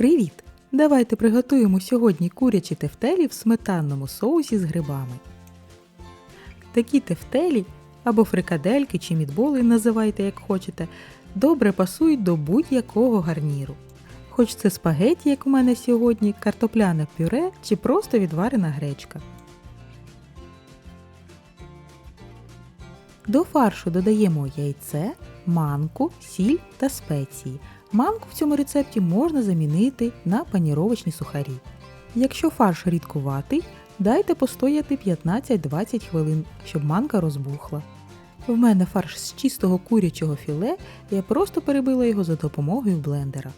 Привіт! Давайте приготуємо сьогодні курячі тефтелі в сметанному соусі з грибами. Такі тефтелі або фрикадельки чи мідболи, називайте як хочете, добре пасують до будь-якого гарніру. Хоч це спагеті, як у мене сьогодні, картопляне пюре чи просто відварена гречка. До фаршу додаємо яйце, манку, сіль та спеції. Манку в цьому рецепті можна замінити на паніровочні сухарі. Якщо фарш рідкуватий, дайте постояти 15-20 хвилин, щоб манка розбухла. В мене фарш з чистого курячого філе, я просто перебила його за допомогою блендера.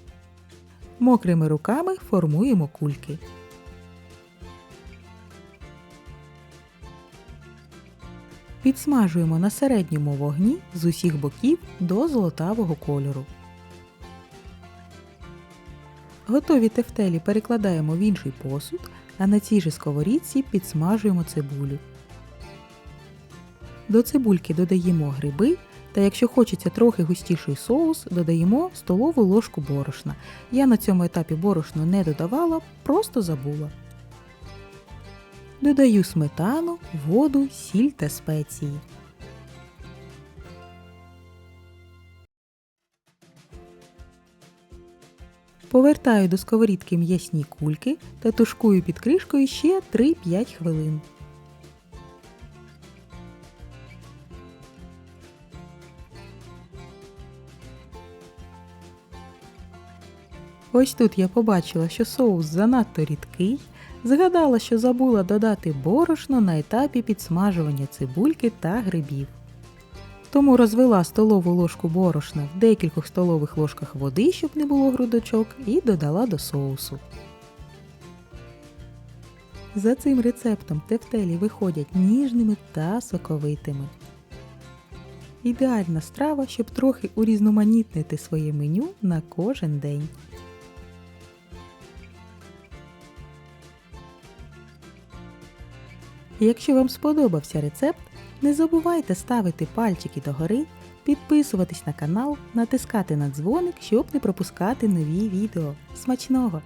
Мокрими руками формуємо кульки. Підсмажуємо на середньому вогні з усіх боків до золотавого кольору. Готові тефтелі перекладаємо в інший посуд, а на цій же сковорідці підсмажуємо цибулю. До цибульки додаємо гриби, та якщо хочеться трохи густіший соус, додаємо столову ложку борошна. Я на цьому етапі борошно не додавала, просто забула. Додаю сметану, воду, сіль та спеції. Повертаю до сковорідки м'ясні кульки та тушкую під кришкою ще 3-5 хвилин. Ось тут я побачила, що соус занадто рідкий, згадала, що забула додати борошно на етапі підсмажування цибульки та грибів. Тому розвела столову ложку борошна в декількох столових ложках води, щоб не було грудочок, і додала до соусу. За цим рецептом тефтелі виходять ніжними та соковитими. Ідеальна страва, щоб трохи урізноманітнити своє меню на кожен день. Якщо вам сподобався рецепт, не забувайте ставити пальчики догори, підписуватись на канал, натискати на дзвоник, щоб не пропускати нові відео. Смачного!